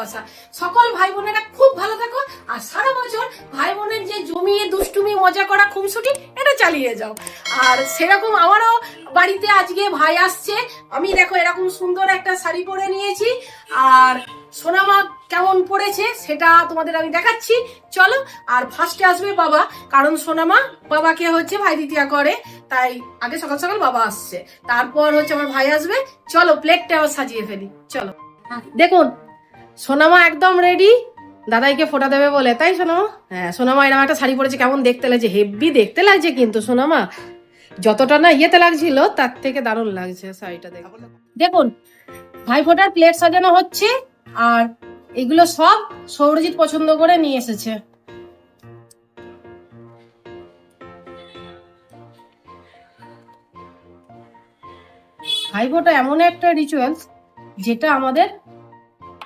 ভালোবাসা। সকল ভাই বোনেরা খুব ভালো থাকো, আর সারা বছর ভাই বোনের যে জমিয়ে দুষ্টুমি, মজা করা খুনসুটি, এটা চালিয়ে যাও। আর সেরকম আমারও বাড়িতে আজকে ভাই আসছে। আমি দেখো এরকম সুন্দর একটা শাড়ি পরে নিয়েছি। আর সোনামা কেমন পড়েছে সেটা তোমাদের আমি দেখাচ্ছি। চলো, আর ফার্স্টে আসবে বাবা, কারণ সোনামা বাবাকে হচ্ছে ভাই দ্বিতীয়া করে, তাই আগে সকাল সকাল বাবা আসছে। তারপর হচ্ছে আমার ভাই আসবে। চলো প্লেটটা সাজিয়ে ফেলি। চলো। দেখুন সোনামা একদম রেডি দাদাইকে ফোটা দেবে বলে, তাই সোনামা? হ্যাঁ সোনামা এরকম একটা শাড়ি পরেছে, কেমন দেখতে লাগছে হেভি দেখতে লাগছে কিন্তু সোনামা। যতটা না ইয়েতে লাগছিল, তার থেকে দারুণ লাগছে শাড়িটা দেখে দেখুন ভাই ফোটার প্লেট সাজানো হচ্ছে, আর এগুলো সব সৌরজিৎ পছন্দ করে নিয়ে এসেছে। ভাই ফোটা এমন একটা রিচুয়ালস যেটা আমাদের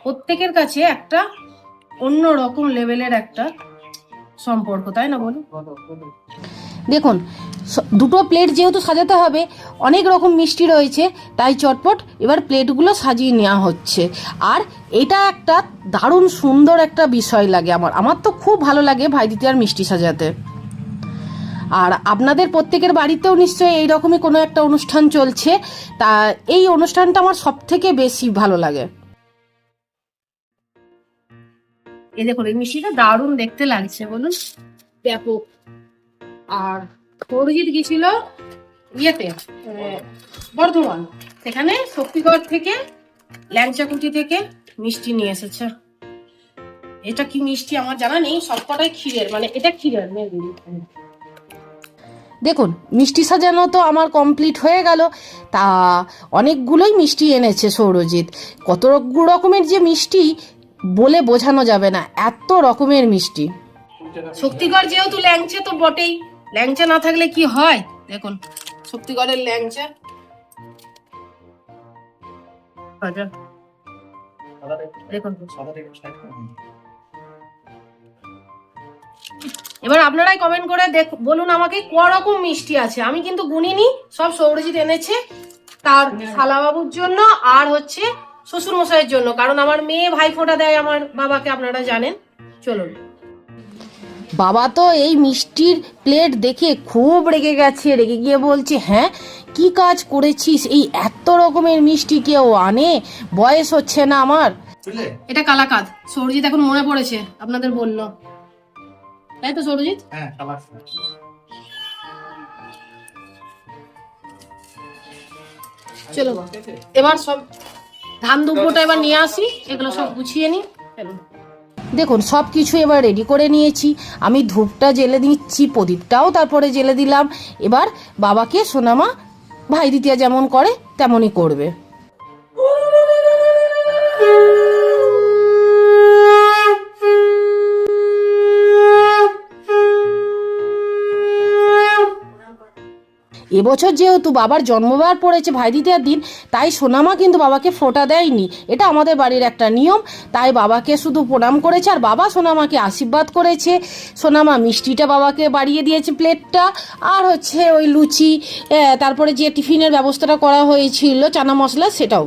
প্রত্যেকের কাছে একটা অন্য রকম লেভেলের একটা সম্পর্ক, তাই না বলুন? দেখুন দুটো প্লেট যেহেতু সাজাতে হবে, অনেক রকম মিষ্টি রয়েছে, তাই চটপট এবার প্লেটগুলো সাজিয়ে নেওয়া হচ্ছে। আর এটা একটা দারুণ সুন্দর একটা বিষয় লাগে আমার। আমার তো খুব ভালো লাগে ভাই দ্বিতীয়ার মিষ্টি সাজাতে। আর আপনাদের প্রত্যেকের বাড়িতেও নিশ্চয়ই এইরকমই কোনো একটা অনুষ্ঠান চলছে। তা, এই অনুষ্ঠানটা আমার সব থেকে বেশি ভালো লাগে। এই দেখুন এই মিষ্টিটা দারুণ দেখতে লাগছে বলুন। ব্যাপক। আর সৌরজিৎ গেছিল ইয়েতে বর্ধমান। সেখানে শক্তিগড় থেকে ল্যাংচাকুটি থেকে মিষ্টি নিয়ে এসেছে। এটা কি মিষ্টি? আমার জানা নেই। সবকটাই ক্ষীরের মানে এটা ক্ষীরের। দেখুন মিষ্টি সাজানো তো আমার কমপ্লিট হয়ে গেল। তা অনেকগুলোই মিষ্টি এনেছে সৌরজিৎ। কত রকমের যে মিষ্টি বলে বোঝানো যাবে না এত রকমের মিষ্টি। শক্তিগড় যেহেতু ল্যাংচা তো বটেই। ল্যাংচা না থাকলে কি হয়? দেখুন শক্তিগড়ের ল্যাংচা। আচ্ছা, এবার আপনারাই কমেন্ট করে দেখ বলুন আমাকে ক রকম মিষ্টি আছে। আমি কিন্তু গুনিনি সব সৌরজিৎ এনেছে তার শালাবাবুর জন্য আর হচ্ছে শ্বশুর মশাইয়ের জন্য কারণ আমার মেয়ে ভাই ফোঁটা দেয় আমার বাবাকে আপনারা জানেন। চলুন। বাবা তো এই মিষ্টির প্লেট দেখে খুব রেগে গেছে রেগে গিয়ে বলছে হ্যাঁ কি কাজ করেছিস? এই এত রকমের মিষ্টি কেউ আনে? বয়স হচ্ছে না আমার। এটা কালাকাদ। সৌরজিৎ এখন মনে পড়েছে আপনাদের বলল। তাই তো সৌরজিৎ? হ্যাঁ চলো এবার সব ধান দুপুরটা এবার নিয়ে আসি, এগুলো সব গুছিয়ে নিই। দেখুন, সব কিছু এবার রেডি করে নিয়েছি। আমি ধূপটা জেলে দিচ্ছি, প্রদীপটাও তারপরে জেলে দিলাম। এবার বাবাকে, সোনামা, ভাই দ্বিতীয়া যেমন করে, তেমনই করবে। এবছর যেহেতু বাবার জন্মবার পড়েছে ভাই দ্বিতীয়ার দিন, তাই সোনামা কিন্তু বাবাকে ফোটা দেয়নি। এটা আমাদের বাড়ির একটা নিয়ম, তাই বাবাকে শুধু প্রণাম করেছে আর বাবা সোনামাকে আশীর্বাদ করেছে। সোনামা মিষ্টিটা বাবাকে বাড়িয়ে দিয়েছে প্লেটটা, আর হচ্ছে ওই লুচি তারপরে যে টিফিনের ব্যবস্থাটা করা হয়েছিল, চানা মশলা, সেটাও।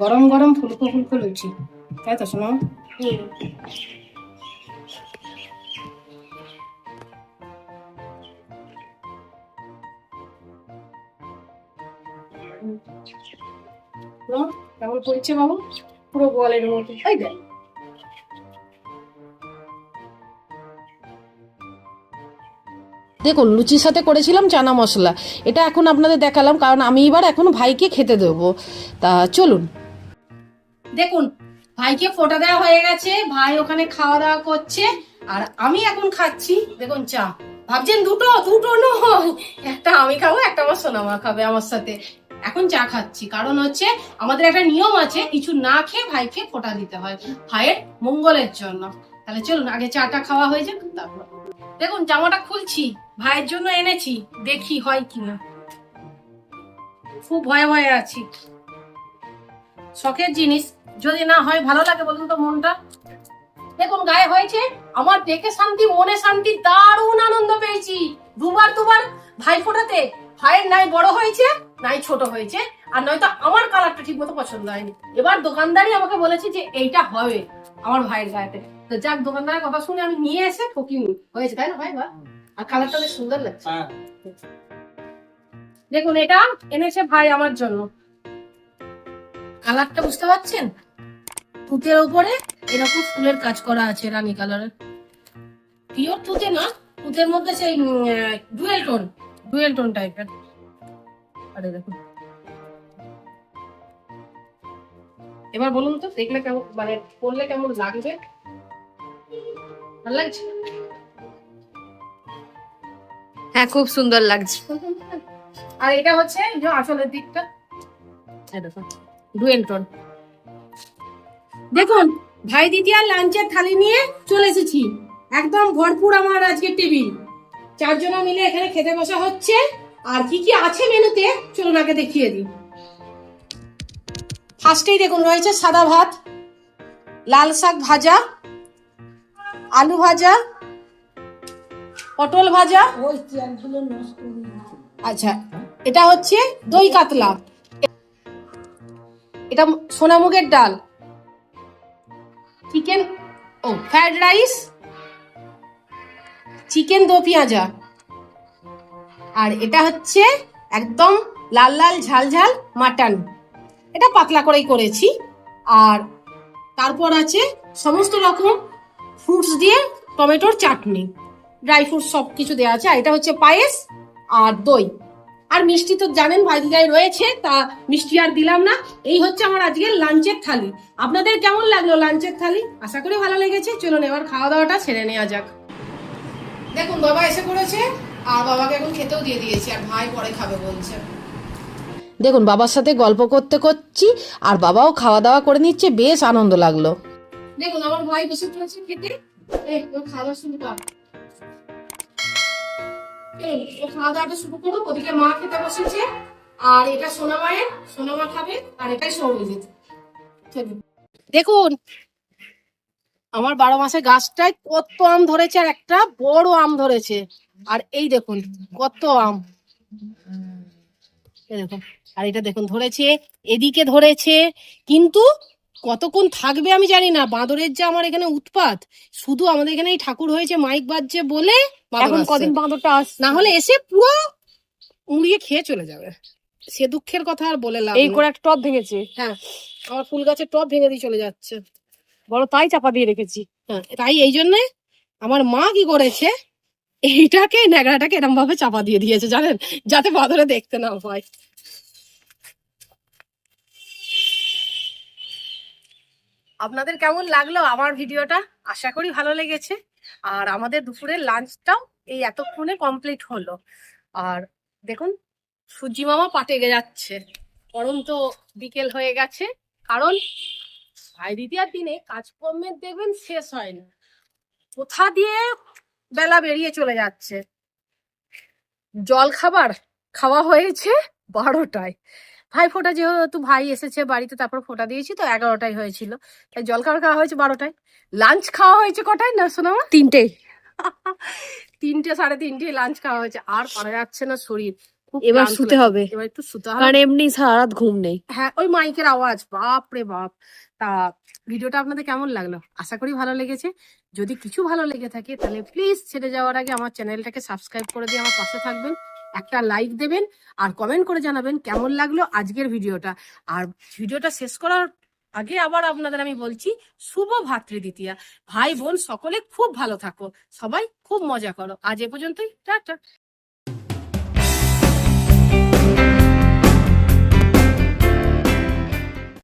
গরম গরম ফুলকো ফুলকো লুচি। তাই তো শোনো কেমন পড়ছে বাবু? পুরো গোয়ালের মতো। তাই দেখ। দেখুন, লুচির সাথে করেছিলাম চানা মশলা। এটা এখন আপনাদের দেখালাম, কারণ আমি এবার এখন ভাইকে খেতে দেবো। তা চলুন। দেখুন, ভাইকে ফোটা দেওয়া হয়ে গেছে, ভাই ওখানে খাওয়া দাওয়া করছে, আর আমি এখন খাচ্ছি, দেখুন চা। ভাবছেন দুটো দুটো নয়। একটা আমি খাব, একটা আমার সোনামা খাবে আমার সাথে। এখন চা খাচ্ছি, কারণ হচ্ছে আমাদের একটা নিয়ম আছে, কিছু না খেয়ে ভাইকে ফোটা দিতে হয়, ভাইয়ের মঙ্গলের জন্য। তাহলে চলুন, আগে চাটা খাওয়া হয়ে যাক, তারপর। দেখুন, জামাটা খুলছি। ভাইয়ের জন্য এনেছি, দেখি হয় কিনা। খুব ভয়ে ভয়ে আছি। শখের জিনিস, যদি না হয় ভালো লাগে বলুন তো মনটা। দেখুন, গায়ে হয়েছে, আমার দেখে শান্তি, মনে শান্তি, দারুণ আনন্দ পেয়েছি। দুবার দুবার ভাই ফোটাতে, ভাইয়ের নাই বড় হয়েছে, নাই ছোট হয়েছে, আর নয়তো আমার কালারটা ঠিক মতো পছন্দ হয়নি। এবার দোকানদারই আমাকে বলেছে যে এইটা হবে আমার ভাইয়ের গায়েতে। তো যাক, দোকানদারের কথা শুনে আমি নিয়ে এসে ঠকিনি। হয়েছে, তাই না ভাই বা আর কালারটা বেশ সুন্দর লাগছে। হ্যাঁ। দেখুন এটা এনেছে ভাই আমার জন্য। কালারটা বুঝতে পারছেন? তুতের উপরে এরকম ফুলের কাজ করা আছে রানী কালারের পিওর তুতে না তুতের মধ্যে সেই ডুয়েল টোন ডুয়েল টোন টাইপের আরে দেখুন। এবার বলুন তো দেখলে কেমন মানে পড়লে কেমন লাগবে? ভালো লাগছে? হ্যাঁ খুব সুন্দর লাগছে। আর এটা হচ্ছে যে আসলের দিকটা। দেখুন ডুয়েল টোন। দেখুন, ভাই দিদি আর লাঞ্চের থালি নিয়ে চলে এসেছি। একদম ভরপুর আমার আজকে টেবিল। চারজন মিলে এখানে খেতে বসা হচ্ছে। আর কি কি আছে মেনুতে, চলুন আগে দেখিয়ে দিই। ফার্স্টেই দেখুন রয়েছে সাদা ভাত, লাল শাক ভাজা, আলু ভাজা পটল ভাজা। আচ্ছা এটা হচ্ছে দই কাতলা। এটা সোনামুগের ডাল। চিকেন ও ফ্রাইড রাইস চিকেন দো পেঁয়াজা। আর এটা হচ্ছে একদম লাল লাল ঝাল ঝাল মাটন। এটা পাতলা করেই করেছি। আর তারপর আছে সমস্ত রকম ফ্রুটস দিয়ে টমেটোর চাটনি। ড্রাই ফ্রুটস সব কিছু দেওয়া আছে। আর এটা হচ্ছে পায়েস আর দই। আর মিষ্টি তো জানেন ভাই দিদাই রয়েছে, তা মিষ্টি আর দিলাম না। এই হচ্ছে আমার আজকের লাঞ্চের থালি। আপনাদের কেমন লাগল লাঞ্চের থালি? আশা করি ভালো লেগেছে। চলুন এবার খাওয়া দাওয়াটা ছেড়ে নেওয়া যাক। দেখুন, বাবা এসে পড়েছে। আর বাবাকে এখন খেতেও দিয়ে দিয়েছি, আর ভাই পরে খাবে বলছে। দেখুন, বাবার সাথে গল্প করতে করছি, আর বাবাও খাওয়া দাওয়া করে নিচ্ছে। বেশ আনন্দ লাগল। দেখুন, আমার ভাই বসে পড়েছে খেতে। খাওয়া শুরু দেখুন, আমার বারো মাসে গাছটায় কত আম ধরেছে আর একটা বড় আম ধরেছে। আর এই দেখুন, কত আম। দেখুন, আর এটা দেখুন, ধরেছে, এদিকে ধরেছে, কিন্তু কতক্ষণ থাকবে আমি জানি না। বাঁদরের যে আমার এখানে উৎপাত শুধু আমাদের এখানে এই ঠাকুর হয়েছে মাইক বাজছে বলে এখন কদিন বাঁদরটা আস না হলে এসে পুরো উড়িয়ে খেয়ে চলে যাবে। সে দুঃখের কথা আর বলে লাভ এই করে একটা টপ ভেঙেছে। হ্যাঁ আমার ফুল গাছের টপ ভেঙে দিয়ে চলে যাচ্ছে। বড় তাই চাপা দিয়ে রেখেছি। হ্যাঁ তাই এই জন্যে আমার মা কি করেছে? এইটাকে ন্যাকড়াটাকে এরম ভাবে চাপা দিয়ে দিয়েছে জানেন? যাতে বাঁদরে দেখতে না পায় আপনাদের কেমন লাগল আমার ভিডিওটা? আশা করি ভালো লেগেছে। আর আমাদের দুপুরের লাঞ্চটাও এই এতক্ষণে কমপ্লিট হলো। আর দেখুন সূর্যি মামা পাটে যাচ্ছে। গরম তো বিকেল হয়ে গেছে। কারণ ভাই দ্বিতীয়ার দিনে কাজকর্মের দেখবেন শেষ হয় না। কোথা দিয়ে বেলা বেরিয়ে চলে যাচ্ছে? জল খাবার খাওয়া হয়েছে বারোটায়। ভাই ফোটা যেহেতু ভাই এসেছে বাড়িতে তারপর ফোটা দিয়েছি তো এগারোটায় হয়েছিল। তাই জল খাবার খাওয়া হয়েছে বারোটায়। লাঞ্চ খাওয়া হয়েছে কটায় না শোনা তিনটে তিনটে সাড়ে তিনটে লাঞ্চ খাওয়া হয়েছে। আর পারা যাচ্ছে না শরীর। এবার শুতে হবে। এবার একটু শুতে হবে। কারণ এমনি সারা রাত ঘুম নেই। হ্যাঁ ওই মাইকের আওয়াজ বাপ রে বাপ। তা ভিডিওটা আপনাদের কেমন লাগল? আশা করি ভালো লেগেছে। যদি কিছু ভালো লেগে থাকে তাহলে প্লিজ ছেড়ে যাওয়ার আগে আমার চ্যানেলটাকে সাবস্ক্রাইব করে দিয়ে আমার পাশে থাকবেন। একটা লাইক দেবেন আর কমেন্ট করে জানাবেন কেমন লাগল আজকের ভিডিওটা। আর ভিডিওটা শেষ করার আগে আবার আপনাদের আমি বলছি, শুভ ভাতৃ দ্বিতীয়া। ভাই বোন সকলে খুব ভালো থাকো। সবাই খুব মজা করো। আজ এ পর্যন্তই। টাটা।